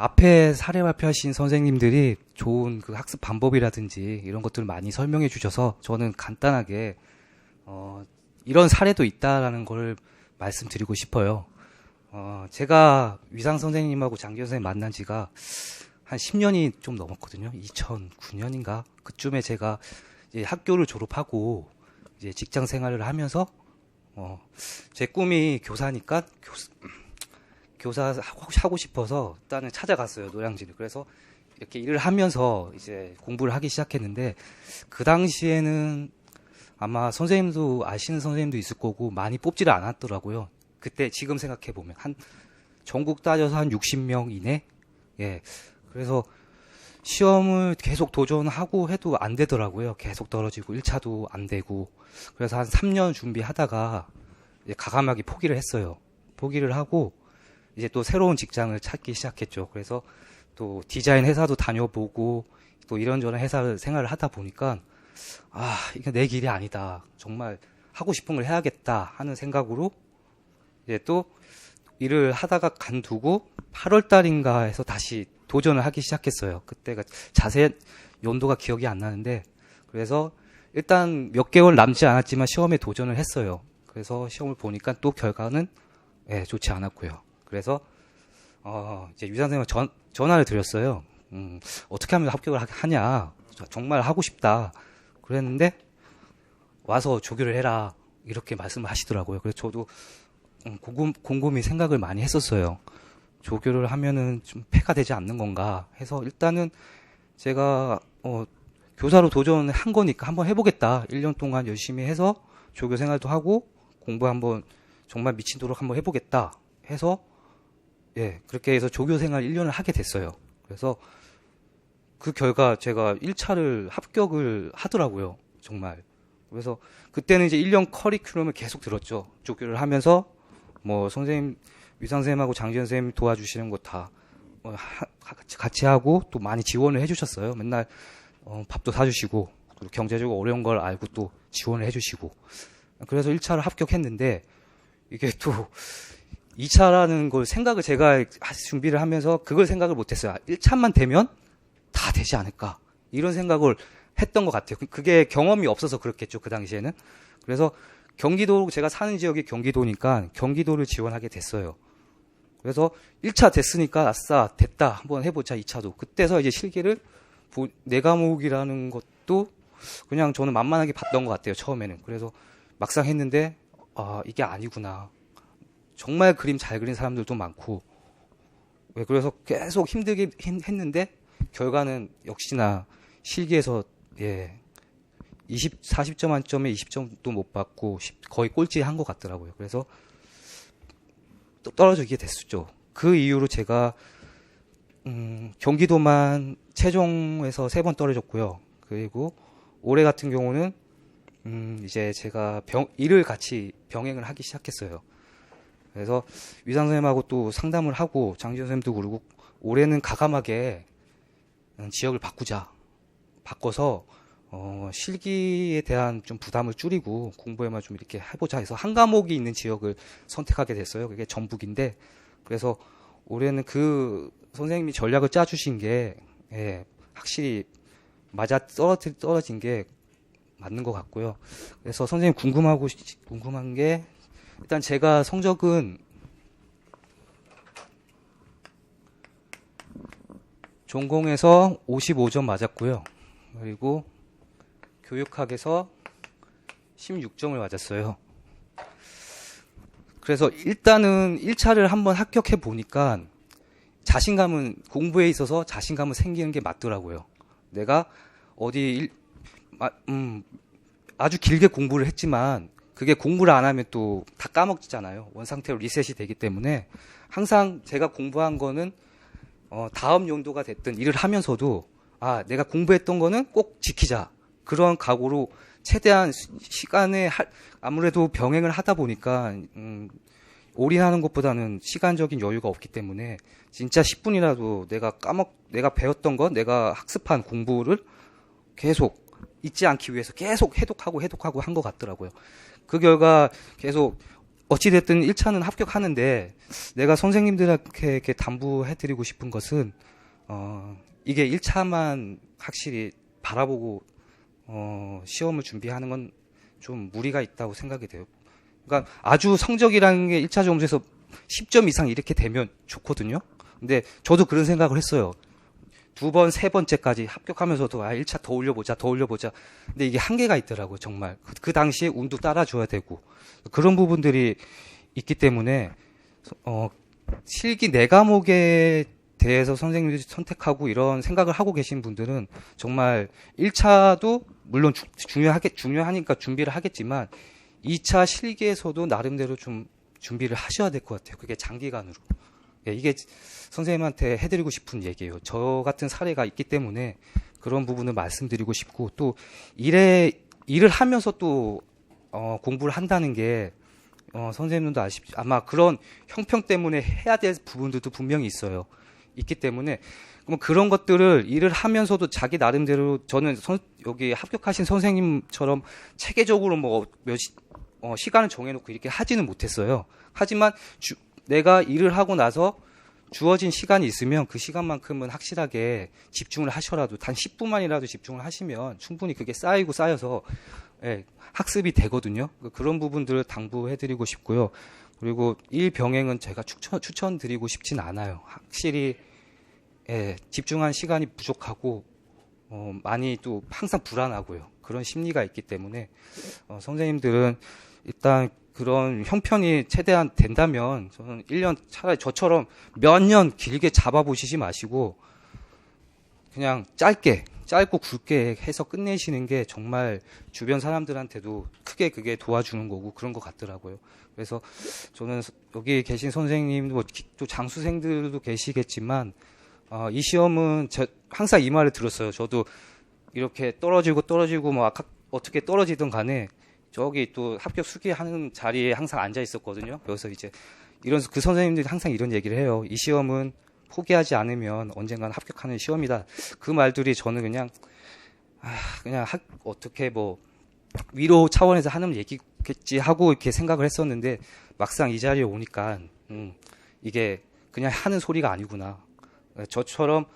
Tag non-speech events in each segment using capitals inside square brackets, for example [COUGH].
앞에 사례 발표하신 선생님들이 좋은 그 학습 방법이라든지 이런 것들을 많이 설명해 주셔서 저는 간단하게 어, 이런 사례도 있다라는 걸 말씀드리고 싶어요. 어, 제가 위상 선생님하고 장기현 선생님 만난 지가 한 10년이 좀 넘었거든요. 2009년인가 그쯤에 제가 이제 학교를 졸업하고 이제 직장 생활을 하면서 어, 제 꿈이 교사니까 교, 교사 하고, 하고 싶어서 일단은 찾아갔어요 노량진을. 그래서 이렇게 일을 하면서 이제 공부를 하기 시작했는데 그 당시에는 아마 선생님도 아시는 선생님도 있을 거고 많이 뽑지를 않았더라고요. 그때 지금 생각해 보면 한 전국 따져서 한 60명 이내. 예. 그래서 시험을 계속 도전하고 해도 안 되더라고요. 계속 떨어지고 1차도 안 되고. 그래서 한 3년 준비하다가 가감하게 포기를 했어요. 포기를 하고 이제 또 새로운 직장을 찾기 시작했죠. 그래서 또 디자인 회사도 다녀보고 또 이런저런 회사 생활을 하다 보니까 아, 이게 내 길이 아니다. 정말 하고 싶은 걸 해야겠다 하는 생각으로 이제 또 일을 하다가 간두고 8월 달인가 해서 다시 도전을 하기 시작했어요. 그때가 자세한 연도가 기억이 안 나는데 그래서 일단 몇 개월 남지 않았지만 시험에 도전을 했어요. 그래서 시험을 보니까 또 결과는 예, 좋지 않았고요. 그래서 어, 이제 유산 선생님 전 전화를 드렸어요. 음, 어떻게 하면 합격을 하- 하냐? 정말 하고 싶다. 그랬는데 와서 조교를 해라 이렇게 말씀을 하시더라고요. 그래서 저도 음, 곰곰, 곰곰이 생각을 많이 했었어요. 조교를 하면은 좀 폐가 되지 않는 건가 해서 일단은 제가 어, 교사로 도전을 한 거니까 한번 해보겠다. 1년 동안 열심히 해서 조교 생활도 하고 공부 한번 정말 미치도록 한번 해보겠다 해서 예 그렇게 해서 조교 생활 1년을 하게 됐어요. 그래서 그 결과 제가 1차를 합격을 하더라고요. 정말. 그래서 그때는 이제 1년 커리큘럼을 계속 들었죠. 조교를 하면서 뭐 선생님 위상 선생님하고 장지현 선생님 도와주시는 거 다 같이, 같이 하고 또 많이 지원을 해주셨어요. 맨날 어, 밥도 사주시고 그리고 경제적으로 어려운 걸 알고 또 지원을 해주시고 그래서 1차를 합격했는데 이게 또 2차라는 걸 생각을 제가 준비를 하면서 그걸 생각을 못했어요. 1차만 되면 다 되지 않을까 이런 생각을 했던 것 같아요. 그- 그게 경험이 없어서 그렇겠죠 그 당시에는. 그래서 경기도 제가 사는 지역이 경기도니까 경기도를 지원하게 됐어요. 그래서 1차 됐으니까 아싸 됐다 한번 해보자 2차도 그때서 이제 실기를 보- 네 과목이라는 것도 그냥 저는 만만하게 봤던 것 같아요 처음에는 그래서 막상 했는데 아 이게 아니구나 정말 그림 잘 그린 사람들도 많고 왜 그래서 계속 힘들게 했- 했는데 결과는 역시나 실기에서 예 20, 40점 만점에 20점도 못 받고 10 거의 꼴찌 한 것 같더라고요. 그래서 또 떨어지게 됐었죠. 그 이후로 제가 음, 경기도만 최종에서 세 번 떨어졌고요. 그리고 올해 같은 경우는 음, 이제 제가 병, 일을 같이 병행을 하기 시작했어요. 그래서 위상 선생님하고 또 상담을 하고 장지현 선생님도 그러고 올해는 가감하게 음, 지역을 바꾸자. 바꿔서 어, 실기에 대한 좀 부담을 줄이고 공부에만 좀 이렇게 해보자 해서 한 과목이 있는 지역을 선택하게 됐어요. 그게 전북인데 그래서 올해는 그 선생님이 전략을 짜주신 게 예, 확실히 맞아 떨어진 게 맞는 것 같고요. 그래서 선생님 궁금하고 시- 궁금한 게 일단 제가 성적은 전공에서 55점 맞았고요. 그리고 교육학에서 16점을 맞았어요. 그래서 일단은 1차를 한번 합격해 보니까 자신감은 공부에 있어서 자신감은 생기는 게 맞더라고요. 내가 어디 일, 마- 음, 아주 길게 공부를 했지만 그게 공부를 안 하면 또 다 까먹잖아요. 원상태로 리셋이 되기 때문에 항상 제가 공부한 거는 어, 다음 연도가 됐든 일을 하면서도 아 내가 공부했던 거는 꼭 지키자 그런 각오로 최대한 시- 시간에 할- 아무래도 병행을 하다 보니까 음, 올인하는 것보다는 시간적인 여유가 없기 때문에 진짜 10분이라도 내가 까먹 내가 배웠던 것 내가 학습한 공부를 계속 잊지 않기 위해서 계속 해독하고 해독하고 한 것 같더라고요. 그 결과 계속 어찌됐든 1차는 합격하는데 내가 선생님들한테 이렇게 당부해드리고 싶은 것은 어, 이게 1차만 확실히 바라보고 어, 시험을 준비하는 건 좀 무리가 있다고 생각이 돼요. 그러니까 아주 성적이라는 게 1차 점수에서 10점 이상 이렇게 되면 좋거든요. 근데 저도 그런 생각을 했어요. 두 번, 세 번째까지 합격하면서도 아, 1차 더 올려보자, 더 올려보자. 근데 이게 한계가 있더라고요, 정말. 그, 그 당시에 운도 따라줘야 되고. 그런 부분들이 있기 때문에, 어, 실기 네 과목에 대해서 선생님들이 선택하고 이런 생각을 하고 계신 분들은 정말 1차도 물론 주- 중요하게, 중요하니까 준비를 하겠지만 2차 실기에서도 나름대로 좀 준비를 하셔야 될 것 같아요. 그게 장기간으로. 예, 이게 선생님한테 해드리고 싶은 얘기예요. 저 같은 사례가 있기 때문에 그런 부분을 말씀드리고 싶고 또 일에 일을 하면서 또 어, 공부를 한다는 게 어, 선생님들도 아십시 아마 그런 형평 때문에 해야 될 부분들도 분명히 있어요. 있기 때문에 그럼 그런 것들을 일을 하면서도 자기 나름대로 저는 선- 여기 합격하신 선생님처럼 체계적으로 뭐몇 어, 시간을 정해놓고 이렇게 하지는 못했어요. 하지만 주- 내가 일을 하고 나서 주어진 시간이 있으면 그 시간만큼은 확실하게 집중을 하셔라도 단 10분만이라도 집중을 하시면 충분히 그게 쌓이고 쌓여서 예, 학습이 되거든요. 그- 그런 부분들을 당부해드리고 싶고요. 그리고 일 병행은 제가 추천, 추천드리고 싶진 않아요. 확실히 예, 집중한 시간이 부족하고 어, 많이 또 항상 불안하고요. 그런 심리가 있기 때문에 어, 선생님들은 일단 그런 형편이 최대한 된다면 저는 1년 차라리 저처럼 몇 년 길게 잡아보시지 마시고 그냥 짧게 짧고 굵게 해서 끝내시는 게 정말 주변 사람들한테도 크게 그게 도와주는 거고 그런 것 같더라고요. 그래서 저는 여기 계신 선생님, 뭐또 장수생들도 계시겠지만 어, 이 시험은 저 항상 이 말을 들었어요. 저도 이렇게 떨어지고 떨어지고 뭐 아까 어떻게 떨어지든 간에 저기 또 합격 수기하는 자리에 항상 앉아 있었거든요. 그래서 이제 이런 그 선생님들이 항상 이런 얘기를 해요. 이 시험은 포기하지 않으면 언젠가는 합격하는 시험이다. 그 말들이 저는 그냥 아, 그냥 학, 어떻게 뭐 위로 차원에서 하는 얘기겠지 하고 이렇게 생각을 했었는데 막상 이 자리에 오니까 음, 이게 그냥 하는 소리가 아니구나. 저처럼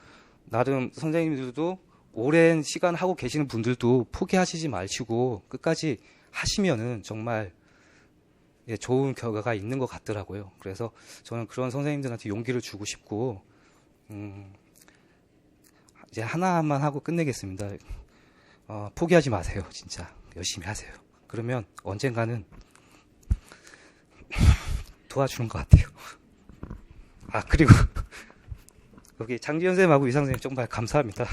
나름 선생님들도 오랜 시간 하고 계시는 분들도 포기하시지 마시고 끝까지 하시면은 정말 예, 좋은 결과가 있는 것 같더라고요. 그래서 저는 그런 선생님들한테 용기를 주고 싶고 음, 이제 하나만 하고 끝내겠습니다. 어, 포기하지 마세요, 진짜 열심히 하세요. 그러면 언젠가는 [LAUGHS] 도와주는 것 같아요. 아 그리고 [LAUGHS] 여기 장지현 선생님하고 이상 선생님 정말 감사합니다.